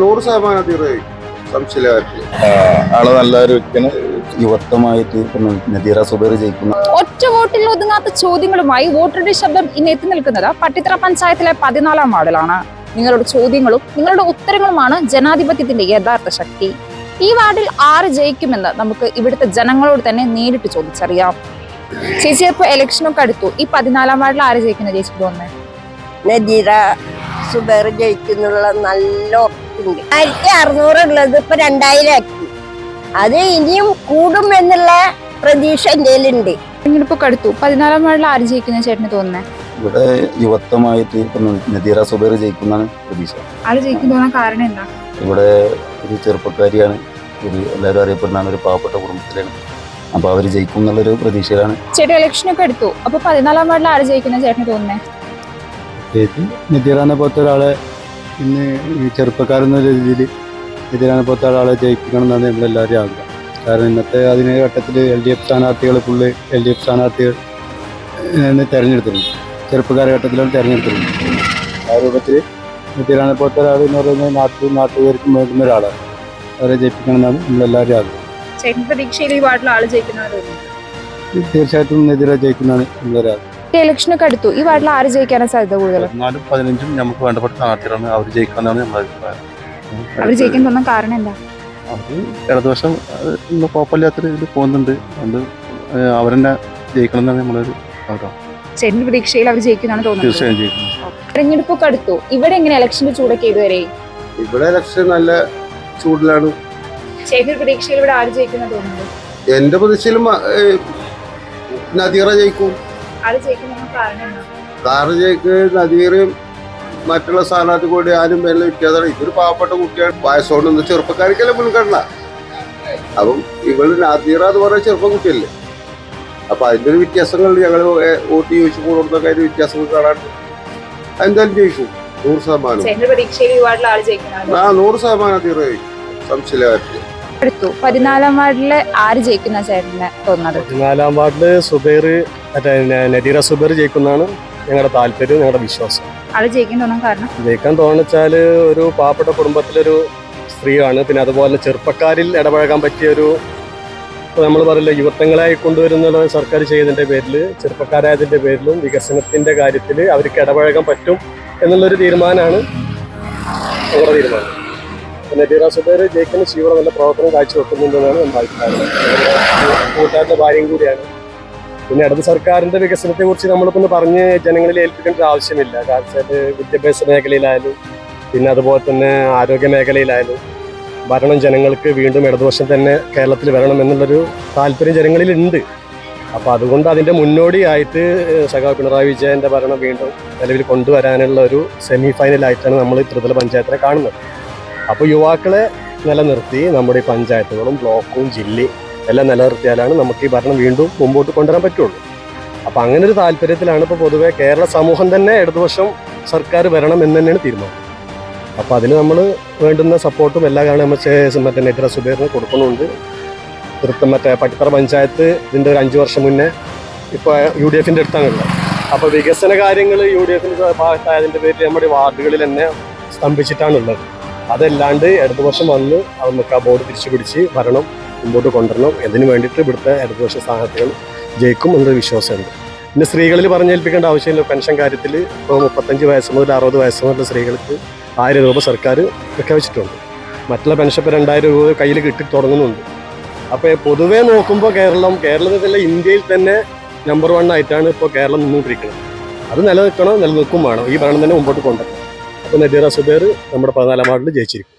നൂറ് ശതമാനം തീർച്ചയായും സംശയമില്ല കാര്യത്തിൽ ആൾ നല്ലൊരു വ്യക്തിയാണ്. യുവത്വമായിട്ട് നദീറ സുബൈർ ജയിക്കുന്ന. ഒറ്റ വോട്ടിൽ ഒതുങ്ങാത്ത ചോദ്യങ്ങളുമായി വോട്ടറുടെ ശബ്ദം ഇന്ന് എത്തി നിൽക്കുന്നത് പട്ടിത്തറ പഞ്ചായത്തിലെ പതിനാലാം വാർഡിലാണ്. നിങ്ങളുടെ ചോദ്യങ്ങളും നിങ്ങളുടെ ഉത്തരങ്ങളുമാണ് ജനാധിപത്യത്തിന്റെ യഥാർത്ഥ ശക്തി. ഈ വാർഡിൽ ആര് ജയിക്കുമെന്ന് നമുക്ക് ഇവിടുത്തെ ജനങ്ങളോട് തന്നെ നേരിട്ട് ചോദിച്ചറിയാം. ചേച്ചി ഇപ്പൊ ഇലക്ഷനൊക്കെ അടുത്തു. ഈ പതിനാലാം വാർഡിൽ ആര് ജയിക്കുന്ന ചേച്ചിക്ക് തോന്നുന്നത് നദീറ. സുബൈർ ജയിക്കുന്നുള്ള നല്ല ഉറപ്പുണ്ട് ആയിരത്തി അറുന്നൂറ് ഉള്ളത് ഇപ്പൊ രണ്ടായിരം ആക്കി. അത് ഇനിയും കൂടും എന്നുള്ള പ്രതീക്ഷ എന്റെ ഉണ്ട് കടുത്തു. പതിനാലാം വാർഡിൽ ആര് ജയിക്കുന്ന ചേട്ടന് തോന്നുന്നത് ഇവിടെ യുവത്വമായിട്ട് തീർക്കുന്ന നദീറ സുബൈർ ജയിക്കുന്നതാണ് പ്രതീക്ഷ. ആര് ജയിക്കുന്ന കാരണം എന്താ? ഇവിടെ ഒരു ചെറുപ്പക്കാരിയാണ്. ഒരു എല്ലാവരും അറിയപ്പെടുന്ന ഒരു പാവപ്പെട്ട കുടുംബത്തിലാണ്. അപ്പോൾ അവർ ജയിക്കും എന്നുള്ളൊരു പ്രതീക്ഷയിലാണ്. ചേട്ടൻ ഇലക്ഷനൊക്കെ എടുത്തു. അപ്പൊ പതിനാലാം വാർഡിൽ ആര് ജയിക്കുന്ന ചേട്ടന് തോന്നുന്നത് പ്രത്യേകിച്ച് നിതിറാനെ പോലത്തെ ഒരാളെ ഇന്ന് ഈ ചെറുപ്പക്കാരെന്ന രീതിയിൽ നിതിറാനെ പോലത്തെ ഒരാളെ ജയിപ്പിക്കണം എന്നാണ് നമ്മളെല്ലാവരും ആഗ്രഹം. കാരണം ഇന്നത്തെ അതിന് ഘട്ടത്തിൽ എൽ ഡി എഫ് സ്ഥാനാർത്ഥികൾ ഫുള്ള് എൽ ഡി എഫ് സ്ഥാനാർത്ഥികൾ തിരഞ്ഞെടുത്തിട്ടുണ്ട്. ചെറുപ്പക്കാര ഘട്ടത്തിലാണ് തിരഞ്ഞെടുത്തിട്ടുണ്ട്. ആ രൂപത്തിൽ നിതിറാനെ പോലത്തെ ഒരാൾ എന്ന് പറയുന്നത് നാട്ടിൽ നാട്ടുകാർക്കും വേണ്ടുന്ന ഒരാളാണ്. അവരെ ജയിപ്പിക്കണം എന്നാണ് നമ്മളെല്ലാവരും ആഗ്രഹം. ചേട്ടൻ പ്രതീക്ഷയിൽ ഈ വാർഡിൽ ആൾ ജയിക്കുന്ന തോന്നുന്നു തീർച്ചയായിട്ടും നെതിരെ ജയിക്കുന്നതാണ് നമ്മളൊരു ആഗ്രഹം. ഇലക്ഷനൊക്കെ അടുത്തു. ഈ വാർഡിൽ ആര് ജയിക്കാനാണ് സാധ്യത കൂടുതൽ? പതിനാലും പതിനഞ്ചും നമുക്ക് വേണ്ടപ്പെട്ട സ്ഥാനാർത്ഥികളാണ് അവർ ജയിക്കാന്നാണ് നമ്മുടെ അഭിപ്രായം. അവർ ജയിക്കാൻ തോന്നാൻ കാരണം എന്താ? അവർ ഇടതുവശം ഇന്ന് കുഴപ്പമില്ലാത്ത പോകുന്നുണ്ട്. അതുകൊണ്ട് അവരെന്നെ ജയിക്കണം എന്നാണ് നമ്മളൊരു ആഗ്രഹം പ്രതീക്ഷയിൽ അവർ ജയിക്കുന്നതാണ് തോന്നുന്നത്. തീർച്ചയായും ജയിക്കണം തെരഞ്ഞെടുപ്പൊക്കെ അടുത്ു ഇവിടെ എങ്ങനെ ഇലക്ഷന്റെ ചൂടൊക്കെ ഇതുവരെ? ഇവിടെ ഇലക്ഷൻ നല്ല ചൂടിലാണ്. പ്രതീക്ഷയിൽ ഇവിടെ ആര് ജയിക്കുന്ന തോന്നുന്നത്? എന്റെ പ്രതീക്ഷയിലും നദീറ ജയിക്കും. കാറ് ജയിക്ക് നദീറും മറ്റുള്ള സ്ഥാനാർത്ഥി കൂടി ആരും മേലെ വ്യത്യാസമാണ് ഇതൊരു പാവപ്പെട്ട കുട്ടിയാണ്. വയസ്സോണ്ട് ചെറുപ്പക്കാർക്കല്ലേ മുൻഗണന? അപ്പം ഇവൾ നദീറ എന്ന് പറഞ്ഞ ചെറുപ്പ കുട്ടിയല്ലേ? അപ്പൊ അതിന്റെ ഒരു വ്യത്യാസങ്ങൾ ഞങ്ങൾ വോട്ട് ചോദിച്ചു കൊടുത്തൊക്കെ അതിന്റെ വ്യത്യാസങ്ങൾ കാണാണ്ട് എന്തായാലും ജയിച്ചു. നൂറ് ശതമാനം. ആ നൂറ് ശതമാനം തീർച്ച ജയിക്കും സംശയമായിട്ട് പതിനാലാം വാർഡിൽ ആര് ജയിക്കുന്ന ചേട്ടന് തോന്നുന്നത്? പതിനാലാം വാർഡിൽ സുബൈർ മറ്റേ നദീറ സുബർ ജയിക്കുന്നതാണ് ഞങ്ങളുടെ താല്പര്യം ഞങ്ങളുടെ വിശ്വാസം. ആൾ ജയിക്കാൻ തോന്നാൻ കാരണം? ജയിക്കാൻ തോന്നിച്ചാൽ ഒരു പാവപ്പെട്ട കുടുംബത്തിലൊരു സ്ത്രീയാണ്. പിന്നെ അതുപോലെ ചെറുപ്പക്കാരിൽ ഇടപഴകാൻ പറ്റിയ ഒരു നമ്മൾ പറയില്ല യുവത്വങ്ങളായി കൊണ്ടുവരുന്ന സർക്കാർ ചെയ്തതിന്റെ പേരിൽ ചെറുപ്പക്കാരായതിന്റെ പേരിലും വികസനത്തിന്റെ കാര്യത്തിൽ അവർക്ക് ഇടപഴകാൻ പറ്റും എന്നുള്ളൊരു തീരുമാനമാണ് ഞങ്ങളുടെ തീരുമാനം. അപ്പോൾ നദീറ സുബൈർ ജയിക്കുന്ന ശിവറ നല്ല പ്രവർത്തനം കാഴ്ചവെക്കുന്നുണ്ടെന്നാണ് എന്റെ അഭിപ്രായം. കൂട്ടുകാരുടെ ഭാര്യയും കൂടിയാണ് പിന്നെ ഇടത് സർക്കാരിന്റെ വികസനത്തെ കുറിച്ച് നമ്മളിപ്പൊന്ന് പറഞ്ഞ് ജനങ്ങളിൽ ഏൽപ്പിക്കേണ്ട ആവശ്യമില്ല. കാരണം വിദ്യാഭ്യാസ മേഖലയിലായാലും പിന്നെ അതുപോലെ തന്നെ ആരോഗ്യ മേഖലയിലായാലും ഭരണം ജനങ്ങൾക്ക് വീണ്ടും ഇടതുവശം തന്നെ കേരളത്തിൽ വരണം എന്നുള്ളൊരു താല്പര്യം ജനങ്ങളിൽ ഉണ്ട് അപ്പോൾ അതുകൊണ്ട് അതിന്റെ മുന്നോടിയായിട്ട് സഖാവ് പിണറായി വിജയന്റെ ഭരണം വീണ്ടും നിലവിൽ കൊണ്ടുവരാനുള്ള ഒരു സെമി ഫൈനലായിട്ടാണ് നമ്മൾ ത്രിതല പഞ്ചായത്തിനെ കാണുന്നത്. അപ്പോൾ യുവാക്കളെ നിലനിർത്തി നമ്മുടെ പഞ്ചായത്തുകളും ബ്ലോക്കും ജില്ലയും എല്ലാം നിലനിർത്തിയാലാണ് നമുക്ക് ഈ ഭരണം വീണ്ടും മുമ്പോട്ട് കൊണ്ടുവരാൻ പറ്റുള്ളൂ. അപ്പം അങ്ങനെ ഒരു താല്പര്യത്തിലാണ് ഇപ്പോൾ പൊതുവെ കേരള സമൂഹം തന്നെ ഇടതുവശം സർക്കാർ വരണം എന്ന് തന്നെയാണ് തീരുമാനം. അപ്പോൾ അതിന് നമ്മൾ വേണ്ടുന്ന സപ്പോർട്ടും എല്ലാ കാരണം നമ്മൾ മറ്റേ നെത്ര സുബേറിന് കൊടുക്കുന്നുണ്ട്. തൃത്തം മറ്റേ പട്ടിത്തറ പഞ്ചായത്ത് ഇതിന്റെ ഒരു അഞ്ച് വർഷം മുന്നേ ഇപ്പോൾ യു ഡി എഫിന്റെ അടുത്താണുള്ളത്. അപ്പോൾ വികസന കാര്യങ്ങൾ യു ഡി എഫിന്റെ ഭാഗത്തായതിന്റെ പേരിൽ നമ്മുടെ വാർഡുകളിൽ തന്നെ സ്തംഭിച്ചിട്ടാണുള്ളത്. അതല്ലാണ്ട് ഇടതുപക്ഷം വന്ന് അത് നമുക്ക് ആ ബോർഡ് തിരിച്ചു പിടിച്ച് ഭരണം മുമ്പോട്ട് കൊണ്ടുവരണം. ഇതിന് വേണ്ടിയിട്ട് ഇവിടുത്തെ ഇടതുപക്ഷ സ്ഥാനാർത്ഥികൾ ജയിക്കും എന്നൊരു വിശ്വാസമുണ്ട്. പിന്നെ സ്ത്രീകളിൽ പറഞ്ഞേൽപ്പിക്കേണ്ട ആവശ്യമില്ല. പെൻഷൻ കാര്യത്തിൽ ഇപ്പോൾ മുപ്പത്തഞ്ച് വയസ്സ് മുതൽ അറുപത് വയസ്സ് മുതൽ സ്ത്രീകൾക്ക് ആയിരം രൂപ സർക്കാർ പ്രഖ്യാപിച്ചിട്ടുണ്ട്. മറ്റുള്ള പെൻഷൻ ഇപ്പോൾ രണ്ടായിരം രൂപ കയ്യിൽ കിട്ടി തുടങ്ങുന്നുണ്ട്. അപ്പോൾ പൊതുവേ നോക്കുമ്പോൾ കേരളം കേരളത്തിലെ ഇന്ത്യയിൽ തന്നെ നമ്പർ വൺ ആയിട്ടാണ് ഇപ്പോൾ കേരളം നിന്നുകൊണ്ടിരിക്കുന്നത്. അത് നിലനിൽക്കണം നിലനിൽക്കും വേണം. ഈ ഭരണം തന്നെ മുമ്പോട്ട് കൊണ്ടുവരണം. അപ്പോൾ നദീറ സുബേർ നമ്മുടെ പതിനാലാം വാർഡിൽ ജയിച്ചിരിക്കും.